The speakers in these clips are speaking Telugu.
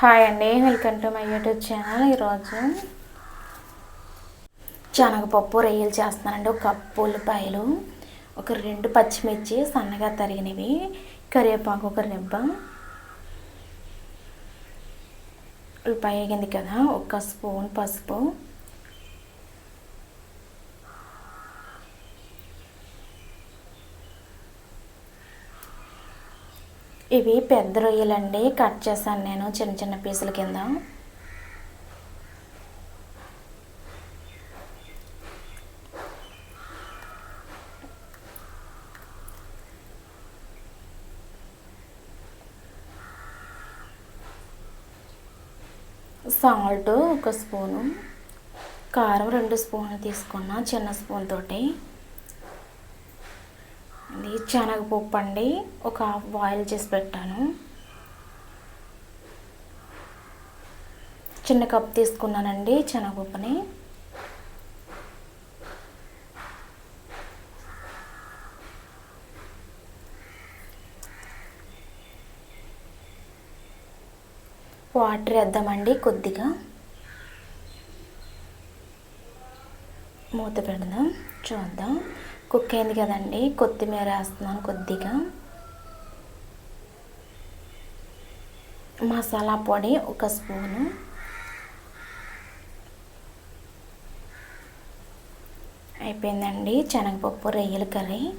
హాయ్ అండి welcome to my YouTube channel ఈరోజు. శనగపప్పు రొయ్యలు చేస్తున్నానండి ఒక కప్పు ఉల్లిపాయలు ఒక రెండు పచ్చిమిర్చి సన్నగా తరిగినవి కరివేపాకు ఒక రెబ్బ ఉల్లిపాయ వేగింది కదా ఒక స్పూన్ పసుపు ఇవి పెద్ద రొయ్యలండి కట్ చేశాను నేను చిన్న చిన్న పీసుల కింద. సాల్ట్ ఒక స్పూను. కారం రెండు స్పూన్లు తీసుకున్నా చిన్న స్పూన్ తోటి. ఇది శనగపప్పు అండి ఒక హాఫ్ బాయిల్ చేసి పెట్టాను. చిన్న కప్ తీసుకున్నానండి శనగపప్పుని. వాటర్ వేద్దామండి కొద్దిగా. మూత పెడదాం చూద్దాం. కుక్ అయింది కదండి? కొత్తిమీర వేస్తున్నాను కొద్దిగా. మసాలా పొడి ఒక స్పూను. అయిపోయిందండి. శనగపప్పు రొయ్యల కర్రీ.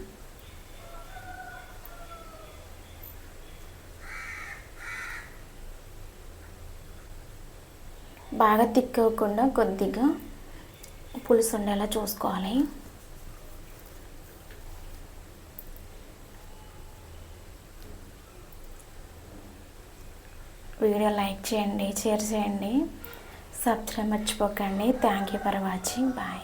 బాగా తిక్కకుండా కొద్దిగా పులుసు ఉండేలా చూసుకోవాలి. వీడియో లైక్ చేయండి షేర్ చేయండి. సబ్స్క్రైబ్ మర్చిపోకండి. Thank you for watching bye